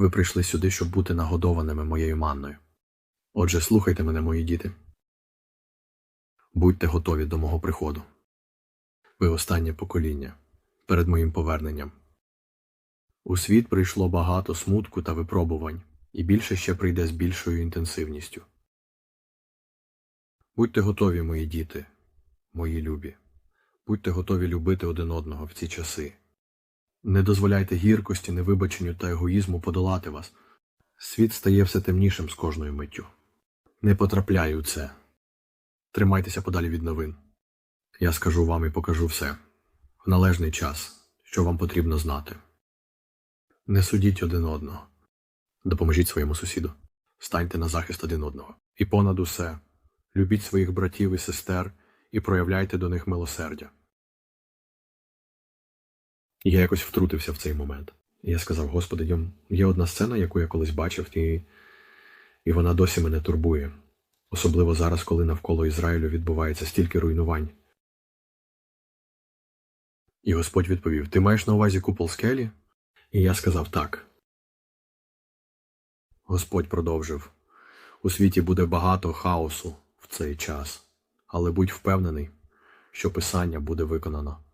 Ви прийшли сюди, щоб бути нагодованими моєю манною. Отже, слухайте мене, мої діти. Будьте готові до мого приходу. Ви останнє покоління перед моїм поверненням. У світ прийшло багато смутку та випробувань, і більше ще прийде з більшою інтенсивністю. Будьте готові, мої діти, мої любі. Будьте готові любити один одного в ці часи. Не дозволяйте гіркості, невибаченню та егоїзму подолати вас. Світ стає все темнішим з кожною миттю. Не потрапляй у це. Тримайтеся подалі від новин. Я скажу вам і покажу все в належний час, що вам потрібно знати. Не судіть один одного. Допоможіть своєму сусіду. Станьте на захист один одного. І понад усе, любіть своїх братів і сестер і проявляйте до них милосердя. Я якось втрутився в цей момент. Я сказав: Господи, Йом, є одна сцена, яку я колись бачив, і, і вона досі мене турбує, особливо зараз, коли навколо Ізраїлю відбувається стільки руйнувань. І Господь відповів: Ти маєш на увазі купол скелі? І я сказав так. Господь продовжив: У світі буде багато хаосу в цей час, але будь впевнений, що Писання буде виконано.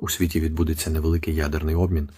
У світі відбудеться невеликий ядерний обмін,